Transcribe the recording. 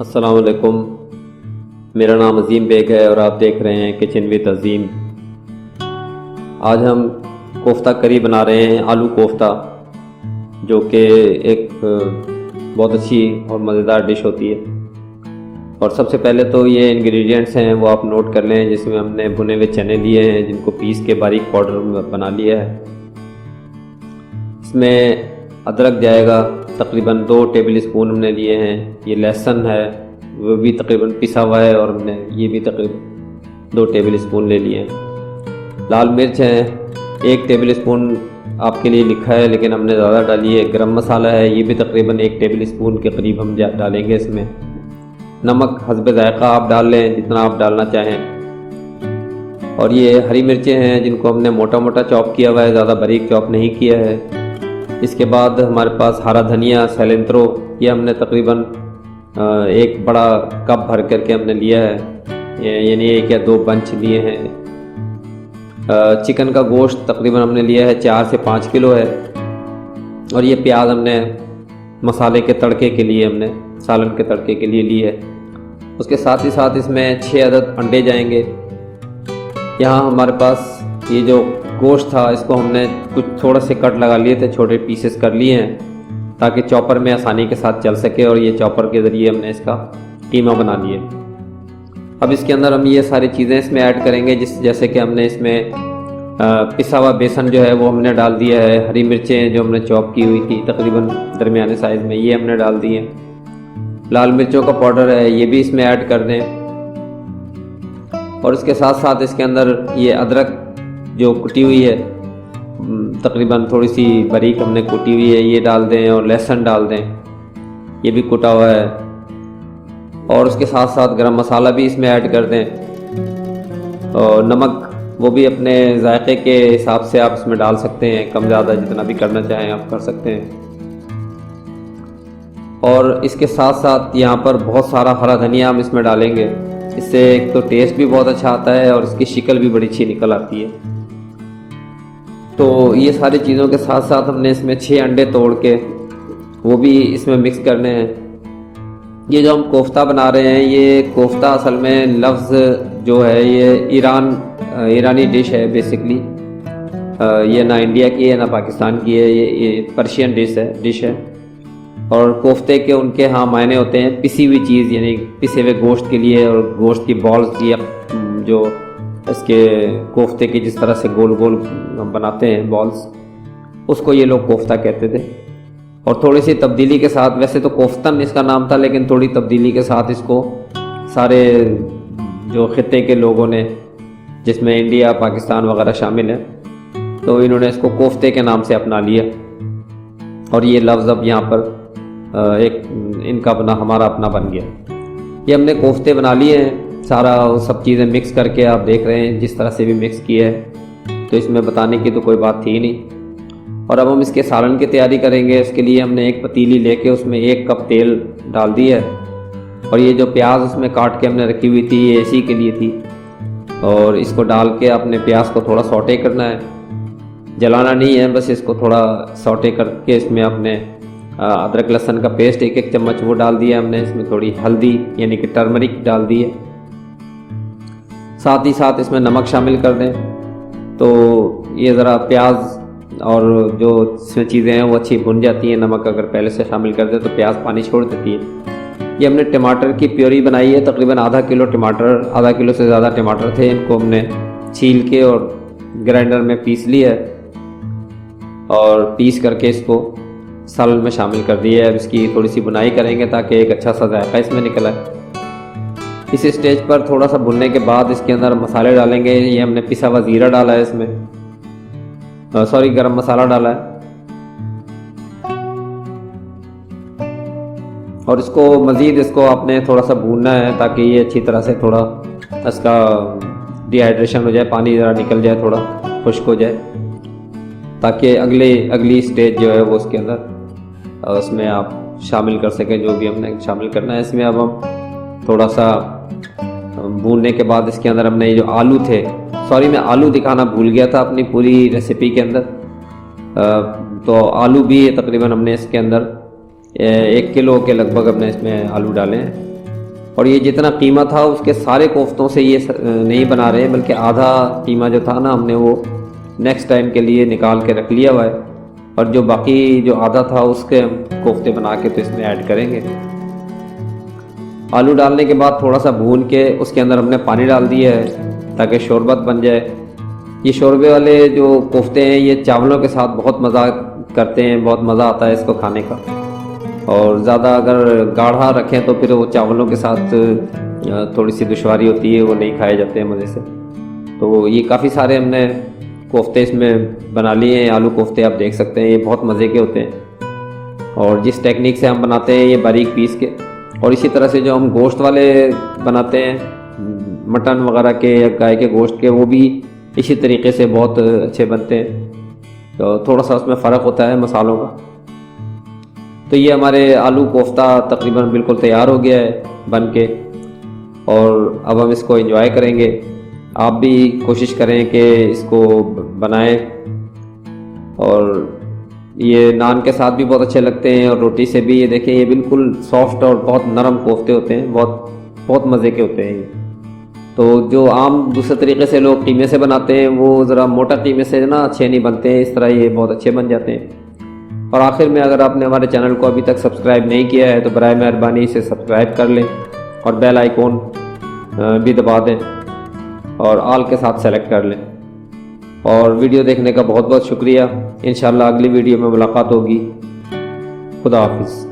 السلام علیکم۔ میرا نام عظیم بیگ ہے اور آپ دیکھ رہے ہیں کچن وتھ عظیم۔ آج ہم کوفتہ کری بنا رہے ہیں، آلو کوفتہ، جو کہ ایک، بہت اچھی اور مزیدار ڈش ہوتی ہے۔ اور سب سے پہلے تو یہ انگریڈینٹس ہیں، وہ آپ نوٹ کر لیں، جس میں ہم نے بھنے ہوئے چنے لیے ہیں، جن کو پیس کے باریک پاؤڈر بنا لیا ہے۔ اس میں ادرک جائے گا، تقریباً دو ٹیبل اسپون ہم نے لیے ہیں۔ یہ لہسن ہے، وہ بھی تقریباً پسا ہوا ہے اور ہم نے یہ بھی تقریباً دو ٹیبل اسپون لے لیے ہیں۔ لال مرچ ہے ایک ٹیبل اسپون آپ کے لیے لکھا ہے، لیکن ہم نے زیادہ ڈالی ہے۔ گرم مسالہ ہے، یہ بھی تقریباً ایک ٹیبل اسپون کے قریب ہم ڈالیں گے اس میں۔ نمک، حسب ذائقہ آپ ڈال لیں، جتنا آپ ڈالنا چاہیں۔ اور یہ ہری مرچیں ہیں، جن کو ہم نے موٹا موٹا چاپ کیا ہوا ہے، زیادہ باریک چاپ نہیں کیا ہے۔ اس کے بعد ہمارے پاس ہرا دھنیا سیلنترو یہ ہم نے تقریباً ایک بڑا کپ بھر کر کے ہم نے لیا ہے۔ یعنی ایک یا دو بنچ لیے ہیں۔ چکن کا گوشت تقریباً ہم نے لیا ہے، چار سے پانچ کلو ہے۔ اور یہ پیاز ہم نے مسالے کے تڑکے کے لیے ہم نے، سالن کے تڑکے کے لیے لی ہے۔ اس کے ساتھ ہی ساتھ اس میں چھ عدد انڈے جائیں گے۔ یہاں ہمارے پاس یہ جو گوشت تھا، اس کو ہم نے کچھ تھوڑا سے کٹ لگا لیے تھے، چھوٹے پیسز کر لیے ہیں، تاکہ چاپر میں آسانی کے ساتھ چل سکے اور یہ چاپر کے ذریعے ہم نے اس کا قیمہ بنا لیے۔ اب اس کے اندر ہم یہ ساری چیزیں اس میں ایڈ کریں گے، جس جیسے کہ ہم نے اس میں پسا ہوا بیسن جو ہے وہ ہم نے ڈال دیا ہے، ہری مرچیں جو ہم نے چاپ کی ہوئی تھی تقریباً درمیانے سائز میں، یہ ہم نے ڈال دی ہیں۔ لال مرچوں کا پاؤڈر ہے، یہ بھی اس میں ایڈ کر دیں۔ اور اس کے ساتھ ساتھ اس کے اندر یہ ادرک جو کٹی ہوئی ہے تقریباً تھوڑی سی باریک ہم نے کٹی ہوئی ہے، یہ ڈال دیں اور لہسن ڈال دیں۔ یہ بھی کٹا ہوا ہے۔ اور اس کے ساتھ ساتھ گرم مسالہ بھی اس میں ایڈ کر دیں۔ اور نمک وہ بھی اپنے ذائقے کے حساب سے آپ اس میں ڈال سکتے ہیں، کم زیادہ جتنا بھی کرنا چاہیں آپ کر سکتے ہیں۔ اور اس کے ساتھ ساتھ یہاں پر بہت سارا ہرا دھنیا ہم اس میں ڈالیں گے۔ اس سے ایک تو ٹیسٹ بھی بہت اچھا آتا ہے اور اس کی شکل بھی بڑی اچھی نکل آتی ہے۔ تو یہ ساری چیزوں کے ساتھ ساتھ ہم نے اس میں چھ انڈے توڑ کے وہ بھی اس میں مکس کرنے ہیں۔ یہ جو ہم کوفتہ بنا رہے ہیں، یہ کوفتہ اصل میں لفظ جو ہے، یہ ایران، ایرانی ڈش ہے بیسکلی یہ نہ انڈیا کی ہے، نہ پاکستان کی ہے، یہ پرشین ڈش ہے ڈش ہے۔ اور کوفتے کے ان کے ہاں معنی ہوتے ہیں پسی ہوئی چیز یعنی پسے ہوئے گوشت کے لیے اور گوشت کی بالز یا جو اس کے کوفتے کی جس طرح سے گول گول بناتے ہیں بالز، اس کو یہ لوگ کوفتہ کہتے تھے۔ اور تھوڑی سی تبدیلی کے ساتھ، ویسے تو کوفتن اس کا نام تھا، لیکن تھوڑی تبدیلی کے ساتھ اس کو سارے جو خطے کے لوگوں نے، جس میں انڈیا، پاکستان وغیرہ شامل ہے تو انہوں نے اس کو کوفتے کے نام سے اپنا لیا۔ اور یہ لفظ اب یہاں پر ایک ان کا بنا، ہمارا اپنا بن گیا۔ یہ ہم نے کوفتے بنا لیے ہیں۔ سارا سب چیزیں مکس کر کے آپ دیکھ رہے ہیں، جس طرح سے بھی مکس کیا ہے۔ تو اس میں بتانے کی تو کوئی بات تھی نہیں۔ اور اب ہم اس کے سالن کی تیاری کریں گے۔ اس کے لیے ہم نے ایک پتیلی لے کے اس میں ایک کپ تیل ڈال دی ہے۔ اور یہ جو پیاز اس میں کاٹ کے ہم نے رکھی ہوئی تھی، یہ اسی کے لیے تھی۔ اور اس کو ڈال کے اپنے پیاز کو تھوڑا سوٹے کرنا ہے۔ جلانا نہیں ہے، بس اس کو تھوڑا سوٹے کر کے اس میں اپنے ادرک لہسن کا پیسٹ ایک ایک چمچ وہ ڈال دیا ہم نے اس میں تھوڑی ہلدی یعنی کہ ٹرمرک ڈال دی ہے۔ ساتھ ہی ساتھ اس میں نمک شامل کر دیں۔ تو یہ ذرا پیاز اور جو اس میں چیزیں ہیں وہ اچھی بھن جاتی ہیں۔ نمک اگر پہلے سے شامل کر دیں تو پیاز پانی چھوڑ دیتی ہے یہ ہم نے ٹماٹر کی پیوری بنائی ہے۔ تقریباً آدھا کلو ٹماٹر، آدھا کلو سے زیادہ ٹماٹر تھے۔ ان کو ہم نے چھیل کے اور گرائنڈر میں پیس لیا ہے اور پیس کر کے اس کو سالن میں شامل کر دیا ہے۔ اب اس کی تھوڑی سی بنائی کریں گے تاکہ ایک اچھا سا ذائقہ اس میں نکل آئے۔ اس اسٹیج پر تھوڑا سا بھننے کے بعد اس کے اندر مسالے ڈالیں گے۔ یہ ہم نے پسا ہوا زیرہ ڈالا ہے اس میں۔ سوری گرم مسالہ ڈالا ہے۔ اور اس کو مزید اس کو آپ نے تھوڑا سا بھوننا ہے تاکہ یہ اچھی طرح سے تھوڑا اس کا ڈی ہائیڈریشن ہو جائے، پانی ذرا نکل جائے، تھوڑا خشک ہو جائے۔ تاکہ اگلے، اگلی اسٹیج جو ہے وہ اس کے اندر اس میں آپ شامل کر سکیں جو بھی ہم نے شامل کرنا ہے۔ اس میں اب ہم تھوڑا سا بھوننے کے بعد اس کے اندر ہم نے جو آلو تھے، سوری میں آلو دکھانا بھول گیا تھا اپنی پوری ریسیپی کے اندر۔ تو آلو بھی تقریباً ہم نے اس کے اندر ایک کلو کے لگ بھگ ہم نے اس میں آلو ڈالے ہیں۔ اور یہ جتنا قیمہ تھا، اس کے سارے کوفتوں سے یہ نہیں بنا رہے ہیں بلکہ آدھا قیمہ جو تھا نا، ہم نے وہ نیکسٹ ٹائم کے لیے نکال کے رکھ لیا ہوا ہے۔ اور جو باقی جو آدھا تھا، اس کے ہم کوفتے بنا کے تو اس میں ایڈ کریں گے۔ آلو ڈالنے کے بعد تھوڑا سا بھون کے اس کے اندر ہم نے پانی ڈال دیا ہے تاکہ شوربت بن جائے۔ یہ شوربے والے جو کوفتے ہیں، یہ چاولوں کے ساتھ بہت مزہ کرتے ہیں، بہت مزہ آتا ہے اس کو کھانے کا۔ اور زیادہ اگر گاڑھا رکھیں تو پھر وہ چاولوں کے ساتھ تھوڑی سی دشواری ہوتی ہے، وہ نہیں کھائے جاتے ہیں مزے سے۔ تو یہ کافی سارے ہم نے کوفتے اس میں بنا لیے ہیں۔ آلو کوفتے آپ دیکھ سکتے ہیں، یہ بہت مزے کے ہوتے ہیں۔ اور جس ٹیکنیک سے ہم بناتے ہیں، یہ باریک پیس کے۔ اور اسی طرح سے جو ہم گوشت والے بناتے ہیں، مٹن وغیرہ کے یا گائے کے گوشت کے، وہ بھی اسی طریقے سے بہت اچھے بنتے ہیں۔ تو تھوڑا سا اس میں فرق ہوتا ہے مسالوں کا۔ تو یہ ہمارے آلو کوفتہ تقریباً بالکل تیار ہو گیا ہے بن کے۔ اور اب ہم اس کو انجوائے کریں گے۔ آپ بھی کوشش کریں کہ اس کو بنائیں۔ اور یہ نان کے ساتھ بھی بہت اچھے لگتے ہیں اور روٹی سے بھی، یہ دیکھیں، یہ بالکل سافٹ اور بہت نرم کوفتے ہوتے ہیں، بہت بہت مزے کے ہوتے ہیں یہ۔ تو جو عام دوسرے طریقے سے لوگ قیمے سے بناتے ہیں، وہ ذرا موٹا قیمے سے نا اچھے نہیں بنتے ہیں، اس طرح یہ بہت اچھے بن جاتے ہیں۔ اور آخر میں اگر آپ نے ہمارے چینل کو ابھی تک سبسکرائب نہیں کیا ہے، تو برائے مہربانی اسے سبسکرائب کر لیں اور بیل آئیکن بھی دبا دیں اور آل کے ساتھ سلیکٹ کر لیں۔ اور ویڈیو دیکھنے کا بہت بہت شکریہ۔ انشاءاللہ اگلی ویڈیو میں ملاقات ہوگی۔ خدا حافظ۔